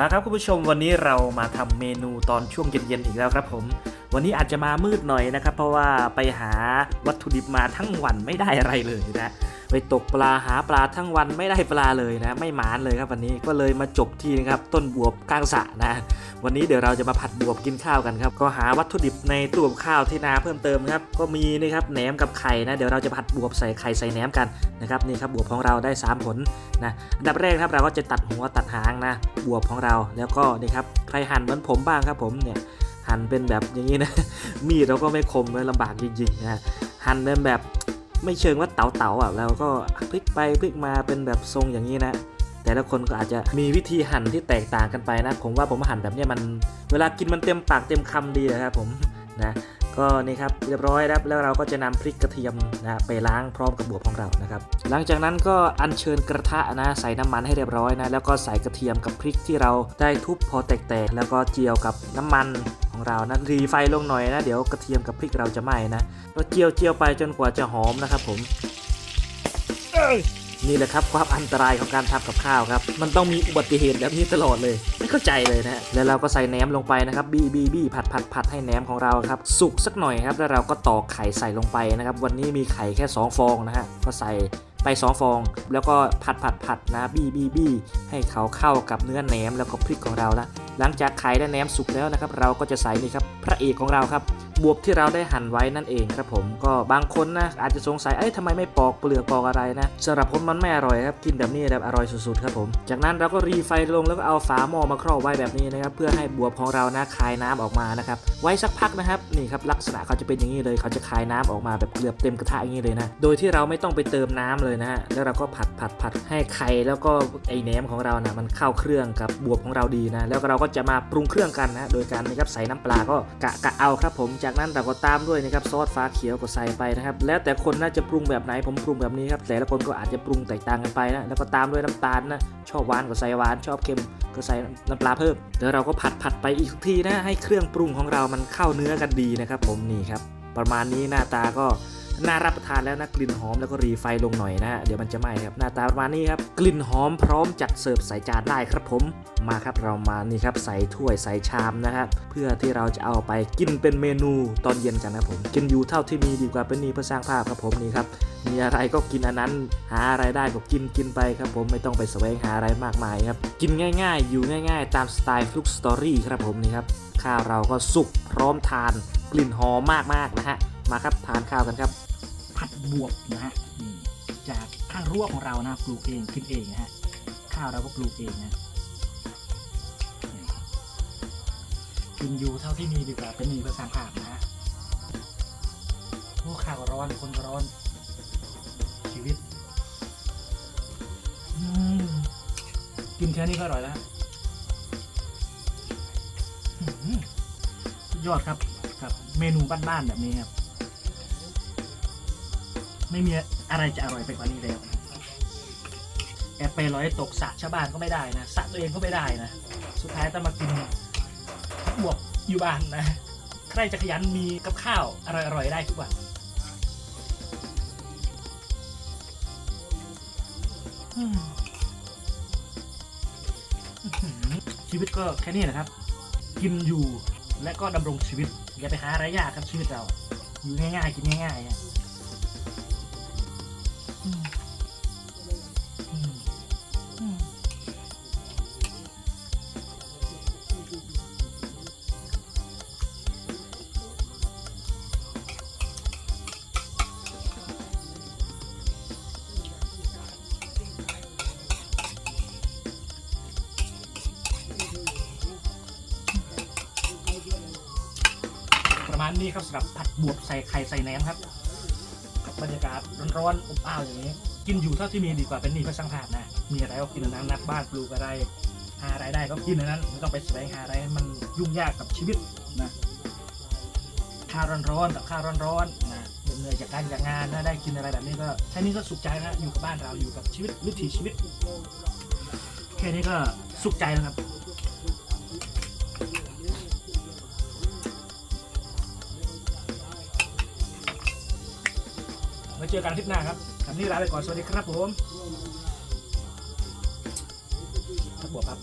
มาครับคุณผู้ชมวันนี้เรามาทำเมนูตอนช่วงเย็นๆอีกแล้วครับผม วันนี้อาจจะมามืดหน่อยนะครับ เพราะว่าไปหาวัตถุดิบมาทั้งวันไม่ได้อะไรเลยนะ ไปตกปลาหาปลาทั้งวันไม่ได้ปลาเลยนะ ไม่หมานเลยครับวันนี้ก็เลยมาจบที่นะครับต้นบวบข้างสระนะวันนี้เดี๋ยวเราจะมาผัดบวบกินข้าวกันครับก็หาวัตถุดิบในตู้กับข้าวที่นาเพิ่มเติมครับก็มีนี่ครับแหนมกับไข่นะเดี๋ยวเราจะผัดบวบใส่ไข่ใส่แหนมกันนะครับนี่ครับบวบของเราได้ 3 ผลนะอันดับแรกครับเราก็จะตัดหัวตัดหางนะบวบของเราแล้วก็นี่ครับใครหั่นเหมือนผมบ้างครับผมเนี่ยหั่นเป็นแบบอย่างนี้นะมีดเราก็ไม่คมเลยลำบากจริงๆนะหั่นเป็นแบบ ไม่เชิงว่าเต๋าเต๋าๆอะเราก็พลิกไปพลิกมาเป็นแบบทรงอย่างนี้นะ แต่ละคนก็อาจจะมีวิธีหั่นที่แตกต่างกันไปนะ ผมว่าผมหั่นแบบนี้มัน เวลากินมันเต็มปากเต็มคำดีนะครับผมนะก็นี่ครับเรียบร้อยแล้วแล้วเราก็จะนำพริกกระเทียมนะไปล้างพร้อมกับบวบของเรานะครับ หลังจากนั้นก็อัญเชิญกระทะนะใส่น้ำมันให้เรียบร้อยนะแล้วก็ใส่กระเทียมกับพริกที่เราได้ทุบพอแตกๆแล้วก็เจียวกับน้ำมัน ของเรานะรีไฟลงหน่อยนะ เดี๋ยวกระเทียมกับพริกเราจะไหม้นะก็เจียวเจียวไปจนกว่าจะหอมนะครับผมนี่แหละครับความอันตรายของการทำกับข้าวครับ มันต้องมีอุบัติเหตุแบบนี้ตลอดเลย ไม่เข้าใจเลยนะแล้วเราก็ใส่แหนมลงไปนะครับบี้บี้บี้ผัดผัดผัดให้แหนมของเราครับ สุกสักหน่อยครับ แล้วเราก็ตอกไข่ใส่ลงไปนะครับ วันนี้มีไข่แค่ 2 ฟองนะฮะก็ใส่ไป 2 ฟอง แล้วก็ผัดผัดผัดนะบี้บี้บี้ให้เขาเข้ากับเนื้อแหนมแล้วก็พริกของเราละ หลังจากไข่และแหนมสุกแล้วนะครับ เราก็จะใส่นี่ครับพระเอกของเราครับ บวบที่เราได้หั่นไว้นั่นเองครับผมก็บางคนนะอาจจะสงสัยเอ้ยทำไมไม่ปอกเปลือกปอกอะไรนะสำหรับผมมันไม่อร่อยครับกินแบบนี้แบบอร่อยสุดๆครับผม จากนั้นเราก็รีไฟลงแล้วก็เอาฝาหม้อมาครอบไว้แบบนี้นะครับเพื่อให้บวบของเรานะคายน้ำออกมานะครับไว้สักพักนะครับนี่ครับลักษณะเขาจะเป็นอย่างนี้เลยเขาจะคายน้ำออกมาแบบเกือบเต็มกระทะอย่างนี้เลยนะโดยที่เราไม่ต้องไปเติมน้ำเลยนะฮะแล้วเราก็ผัดผัดผัดให้ไข่แล้วก็ไอ้แหนมของเรานะมันเข้าเครื่องกับบวบของเราดีนะแล้วเราก็จะมาปรุงเครื่องกันนะโดยการนะครับใส่น้ำปลาก็กะกะเอาครับผมจากนั้นเราก็ตามด้วยนะครับซอสฟ้าเขียวก็ใส่ไปนะครับแล้วแต่คนน่าจะปรุงแบบไหนผมปรุงแบบนี้ครับแต่ละคนก็อาจจะปรุงแตกต่างกันไปนะแล้วก็ตามด้วยน้ำตาลนะชอบหวานก็ใส่หวานชอบเค็มก็ใส่น้ำปลาเพิ่มแล้วเราก็ผัดผัดไปอีกทีนะให้เครื่องปรุงของเรามันเข้าเนื้อกันดีนะครับ ผมนี่ครับประมาณนี้หน้าตาก็ น่ารับประทานแล้วนะกลิ่นหอมแล้วก็รีไฟลงหน่อยนะ เดี๋ยวมันจะไหม้ครับหน้าตาประมาณนี้ครับกลิ่นหอมพร้อมจัดเสิร์ฟใส่จานได้ครับผมมาครับเรามานี่ครับใส่ถ้วยใส่ชามนะครับเพื่อที่เราจะเอาไปกินเป็นเมนูตอนเย็นกันนะผมกินอยู่เท่าที่มีดีกว่าเป็นนี่เพื่อสร้างภาพครับผมนี่ครับมีอะไรก็กินอันนั้น หาอะไรได้ก็กินกินไปครับผมไม่ต้องไปแสวงหาอะไรมากมายครับกินง่ายๆ อยู่ง่าย ๆ ตามสไตล์ฟลุกสตอรี่ครับผมนี่ครับข้าวเราก็สุกพร้อมทานกลิ่นหอมมากๆนะฮะมาครับทานข้าวกันครับ ผัดบวบนะฮะจากข้างรั้วของเรานะปลูกเองขึ้นเองนะฮะข้าวเราก็ปลูกเองนะกินอยู่เท่าที่มีดีกว่าเป็นมีเพื่อสร้างภาพนะฮะโอ้ข้าวก็ร้อนคนกร้อน ชีวิตกินแค่นี้ก็อร่อยแล้วยอดครับกับเมนูบ้านๆแบบนี้ครับ ไม่มีอะไรจะอร่อยไปกว่านี้แล้วแอบไปร้อยตกสระชาวบ้านก็ไม่ได้นะสระตัวเองก็ไม่ได้นะสุดท้ายต้องมากินบวบอยู่บ้านนะใครจะขยันมีกับข้าวอร่อยๆได้ทุกวันชีวิตก็แค่นี้นะครับ กินอยู่และก็ดำรงชีวิต อย่าไปหาอะไรยากครับชีวิตเรา อยู่ง่ายๆ กินง่ายๆ มาณนี้ครับสำหรับผัดบวบใส่ไข่ใส่แหนมครับกับบรรยากาศร้อนๆอบอ้าวอย่างนี้ กินอยู่เท่าที่มีดีกว่าเป็นหนี่เพื่อสร้างภาพนะ มีอะไรก็กินอันนั้นนักบ้านปลูกอะไรหาอะไรายได้ก็กินอันนั้นไม่ต้องไปแสวงหาอะไรมันยุ่งยากกับชีวิตนะข้าวร้อนๆกับข้าวร้อนๆนะเหนื่อยจากการจากงานนะได้กินอะไรแบบนี้ก็แค่นี้ก็สุขใจนะอยู่กับบ้านเราอยู่กับชีวิตวิถีชีวิตแค่นี้ก็สุขใจแล้วครับ มาเจอกันคลิปหน้าครับคำนี้ลาไปก่อน สวัสดีครับผม ครับวกครับ